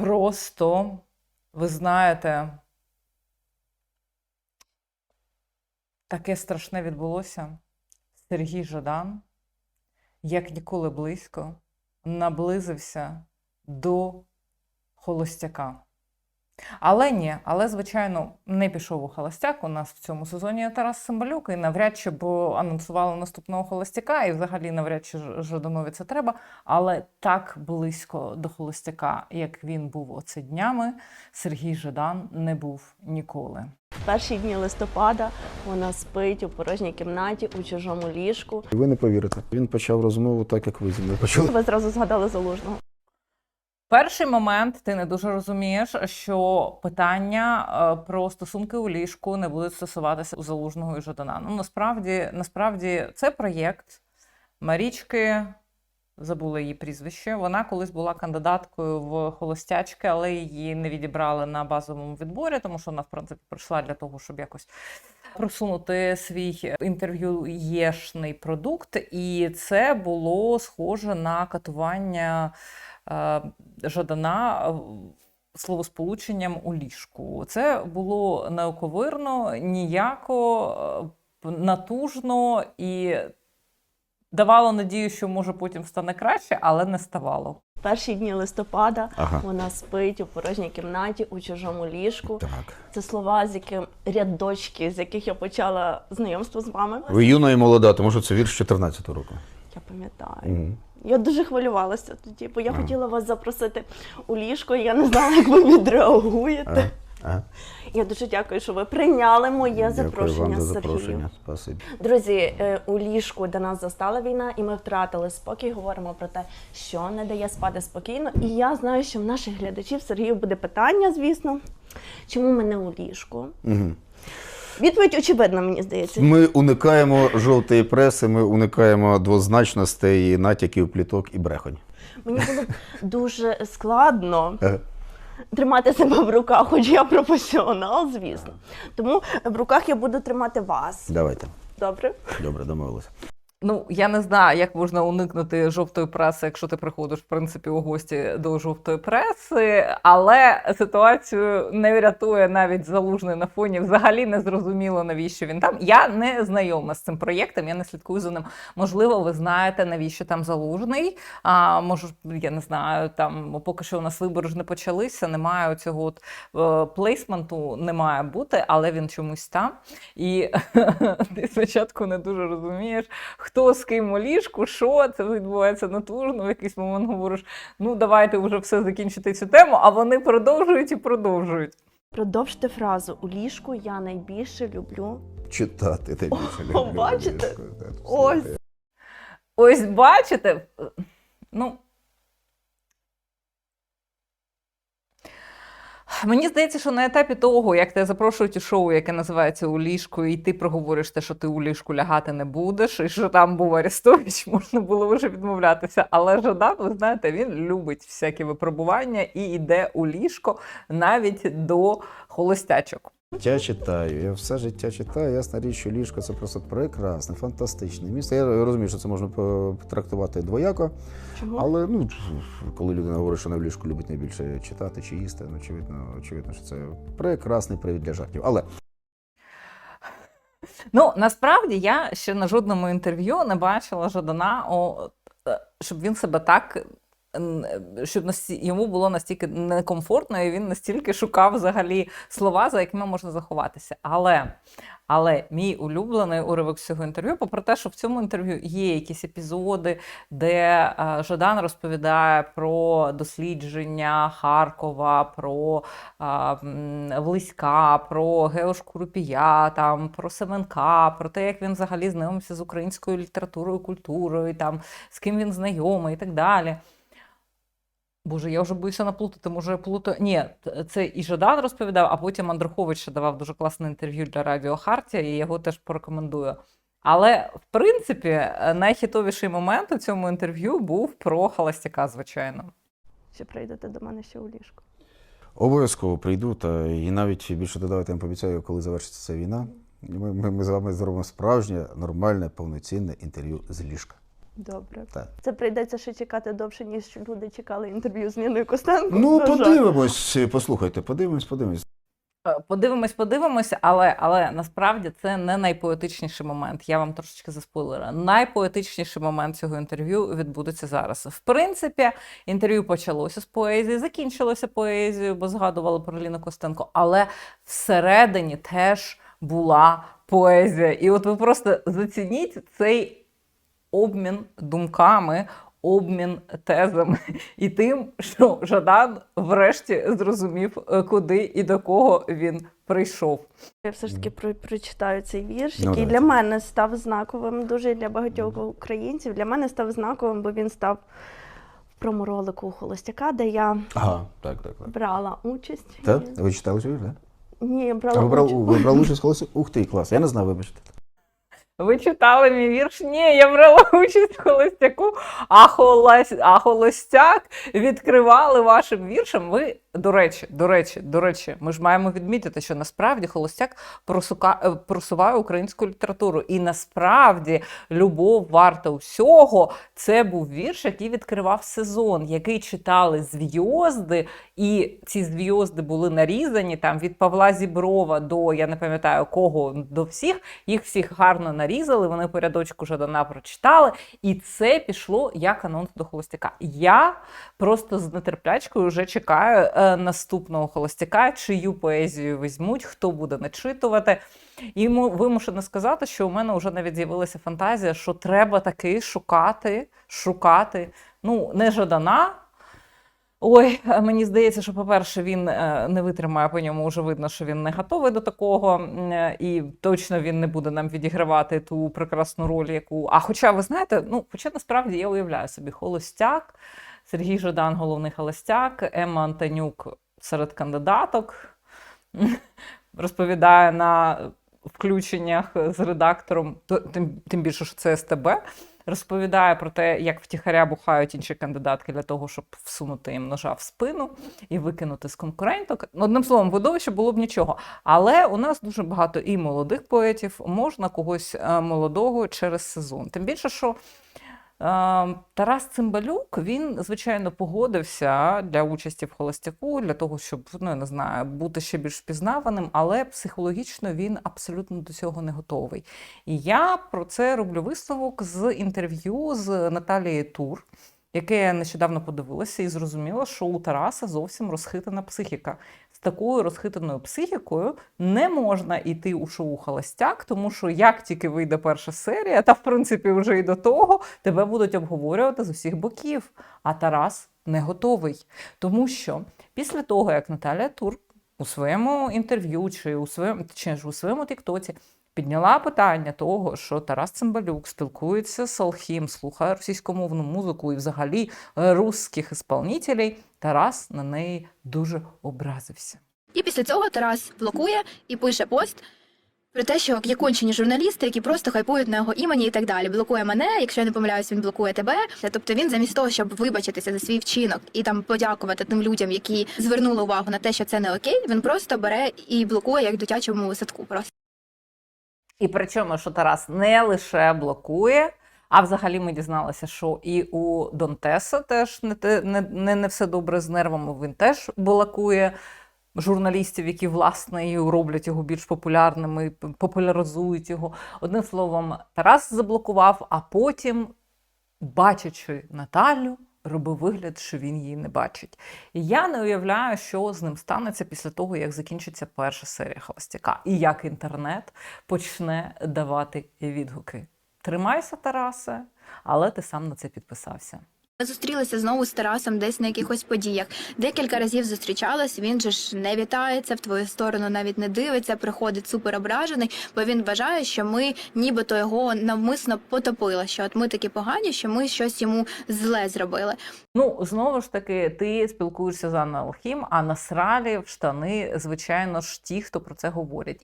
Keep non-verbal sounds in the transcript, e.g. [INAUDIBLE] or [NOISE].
Просто, ви знаєте, таке страшне відбулося. Сергій Жадан, як ніколи близько, наблизився до холостяка. Але ні, але, звичайно, не пішов у холостяк. У нас в цьому сезоні Тарас Цимбалюк, і навряд чи б анонсували наступного холостяка, і взагалі навряд чи Жаданові це треба. Але так близько до холостяка, як він був оце днями, Сергій Жадан не був ніколи. Перші дні листопада вона спить у порожній кімнаті у чужому ліжку. Ви не повірите. Він почав розмову так, як ви зі мною почали. Ви зразу згадали залужного. Перший момент ти не дуже розумієш, що питання е, про стосунки у ліжку не будуть стосуватися у залужного і Жадана. Ну насправді, насправді, це проєкт Марічки. Забула її прізвище. Вона колись була кандидаткою в холостячки, але її не відібрали на базовому відборі, тому що вона, в принципі, прийшла для того, щоб якось просунути свій інтерв'юєшний продукт. І це було схоже на катування е, Жадана е, словосполученням у ліжку. Це було неоковирно, ніяко, е, натужно і давало надію, що може потім стане краще, але не ставало. Перші дні листопада Ага. вона спить у порожній кімнаті у чужому ліжку. Так. Це слова, з яким рядочки, з яких я почала знайомство з вами. Ви юна і молода, тому що це вірш 14-го року. Я пам'ятаю. Угу. Я дуже хвилювалася тоді, бо я Ага. хотіла вас запросити у ліжко, і я не знала, як ви відреагуєте. Ага. Я дуже дякую, що ви прийняли моє Дякую запрошення. вам за запрошення. Спасибі. Друзі, е, у ліжку, де нас застала війна, і ми втратили спокій. Говоримо про те, що не дає спати спокійно. І я знаю, що в наших глядачів Сергію буде питання, звісно. Чому ми не у ліжку? Угу. Відповідь очевидна, мені здається. Ми уникаємо жовтої преси, ми уникаємо двозначностей, натяків, пліток і брехонь. Мені було дуже складно тримати себе в руках, хоч я професіонал, звісно. Тому в руках я буду тримати вас. Давайте. Добре? Добре, домовилися. Ну, я не знаю, як можна уникнути жовтої преси, якщо ти приходиш, в принципі, у гості до жовтої преси, але ситуацію не врятує навіть залужний на фоні. Взагалі не зрозуміло, навіщо він там. Я не знайома з цим проєктом, я не слідкую за ним. Можливо, ви знаєте, навіщо там залужний. А може, я не знаю, там поки що у нас вибори ж не почалися, немає цього от е, плейсменту, не має бути, але він чомусь там. І [LAUGHS] ти спочатку не дуже розумієш, хто з ким у ліжку, що це відбувається натужно. В якийсь момент говориш: ну давайте вже все закінчити цю тему, а вони продовжують і продовжують. Продовжте фразу у ліжку я найбільше люблю. Читати найбільше люблю. О, бачите? Ось. Ось бачите, ну. Мені здається, що на етапі того, як тебе запрошують у шоу, яке називається у ліжку, і ти проговориш те, що ти у ліжку лягати не будеш, і що там був Арестович, [LAUGHS] можна було вже відмовлятися. Але Жадан, ви знаєте, він любить всякі випробування і йде у ліжко навіть до холостячок. Я читаю, я все життя читаю. Ясна річ, що ліжко це просто прекрасне, фантастичне місце. Я розумію, що це можна по- потрактувати двояко, Чому? але ну, коли людина говорить, що на в ліжку любить найбільше читати чи їсти, ну, очевидно, очевидно, що це прекрасний привід для жартів. Але Ну насправді я ще на жодному інтерв'ю не бачила Жадана, о, е, щоб він себе так. Щоб насті- йому було настільки некомфортно, і він настільки шукав взагалі слова, за якими можна заховатися. Але, але мій улюблений уривок цього інтерв'ю, попри те, що в цьому інтерв'ю є якісь епізоди, де е, Жадан розповідає про дослідження Харкова, про а, Влиська, про Геошку Рупія, там, про Семенка, про те, як він взагалі знайомився з українською літературою, культурою, там, з ким він знайомий і так далі. Боже, я вже боюся наплутати, може я плутаю. Ні, це і Жадан розповідав, а потім Андрухович ще давав дуже класне інтерв'ю для Радіо Хартія, і його теж порекомендую. Але, в принципі, найхітовіший момент у цьому інтерв'ю був про холостяка, звичайно. Чи прийдете до мене ще у ліжку? обов'язково прийду, та і навіть більше додавати я вам пообіцяю, коли завершиться ця війна. Ми, ми, ми з вами зробимо справжнє, нормальне, повноцінне інтерв'ю з ліжка. Добре. Так. Це прийдеться ще чекати довше, ніж люди чекали інтерв'ю з Ніною Костенко. Ну, подивимось, послухайте, подивимось, подивимось. Е, Подивимось, подивимося, але, але насправді це не найпоетичніший момент. Я вам трошечки заспойлера. Найпоетичніший момент цього інтерв'ю відбудеться зараз. В принципі, інтерв'ю почалося з поезії, закінчилося поезією, бо згадували про Ліну Костенко, але всередині теж була поезія. І от ви просто зацініть цей обмін думками. Обмін тезами і тим, що Жадан врешті зрозумів, е, куди і до кого він прийшов. Я все ж таки про- прочитаю цей вірш, Ну, який давайте. для мене став знаковим, дуже для багатьох українців. Для мене став знаковим, бо він став в проморолику у Холостяка, де я Ага, так, так, так. брала участь. Так? Ви читали цю, так? Ні, я А брала ви брали, участь. ви брали [LAUGHS] участь в голосі? Ух ти, клас. Я не знав, вибачте. Ви читали мій вірш? Ні, я брала [LAUGHS] участь в холостяку, а, холос... а холостяк відкривали вашим віршем. Ви, до речі, до речі, до речі, ми ж маємо відмітити, що насправді холостяк просука... е, просуває українську літературу. І насправді любов варта усього. Це був вірш, який відкривав сезон, який читали зв'язди, і ці зв'язди були нарізані там від Павла Зіброва до я не пам'ятаю кого до всіх. Їх всіх гарно нарізали. Вони по рядочку Жадана прочитали, і це пішло як анонс до холостяка. Я просто з нетерплячкою вже чекаю е, наступного холостяка, чию поезію візьмуть, хто буде начитувати. І му- вимушена сказати, що у мене вже навіть з'явилася фантазія, що треба таки шукати, шукати. Ну, не Жадана. Ой, е, мені здається, що, по-перше, він е, не витримає по ньому, вже видно, що він не готовий до такого, е, і точно він не буде нам відігравати ту прекрасну роль, яку. А хоча, ви знаєте, ну, хоча насправді я уявляю собі холостяк, Сергій Жадан, головний холостяк, Емма Антонюк серед кандидаток [LAUGHS] розповідає на включеннях з редактором, тим, тим більше, що це СТБ, розповідає про те, як втіхаря бухають інші кандидатки для того, щоб всунути їм ножа в спину і викинути з конкуренток. Одним словом, видовище було б нічого. Але у нас дуже багато і молодих поетів, можна когось е, молодого через сезон. Тим більше, що Тарас Цимбалюк він звичайно погодився для участі в холостяку, для того, щоб ну я не знаю, бути ще більш впізнаваним, але психологічно він абсолютно до цього не готовий. І я про це роблю висновок з інтерв'ю з Наталією Тур, яке я нещодавно подивилася і зрозуміла, що у Тараса зовсім розхитана психіка. З такою розхитаною психікою не можна йти у шоу Холостяк, тому що як тільки вийде перша серія, та в принципі вже і до того тебе будуть обговорювати з усіх боків. А Тарас не готовий. Тому що після того, як Наталя Тур у своєму інтерв'ю чи у своєму чи ж у своєму тіктоці підняла питання того, що Тарас Цимбалюк спілкується з Алхім, слухає російськомовну музику і взагалі е, русських ісполнителей, Тарас на неї дуже образився. І після цього Тарас блокує і пише пост про те, що є кончені журналісти, які просто хайпують на його імені і так далі. Блокує мене, якщо я не помиляюсь, він блокує тебе. Тобто він замість того, щоб вибачитися за свій вчинок і там подякувати тим людям, які звернули увагу на те, що це не окей, він просто бере і блокує як дитячому садку. Просто. І причому, що Тарас не лише блокує, а взагалі ми дізналися, що і у Донтеса теж не, не, не, все добре з нервами. Він теж блокує журналістів, які власне і роблять його більш популярними, популяризують його. Одним словом, Тарас заблокував, а потім, бачачи Наталю, робив вигляд, що він її не бачить. І я не уявляю, що з ним станеться після того, як закінчиться перша серія Холостяка, і як інтернет почне давати відгуки. Тримайся, Тарасе, але ти сам на це підписався. Ми зустрілися знову з Тарасом десь на якихось подіях. Декілька разів зустрічались. Він же ж не вітається в твою сторону, навіть не дивиться, приходить супер ображений, бо він вважає, що ми нібито його навмисно потопили. Що от ми такі погані, що ми щось йому зле зробили. Ну, знову ж таки, ти спілкуєшся з Анною Алхім, а насралі в штани, звичайно ж, ті, хто про це говорять.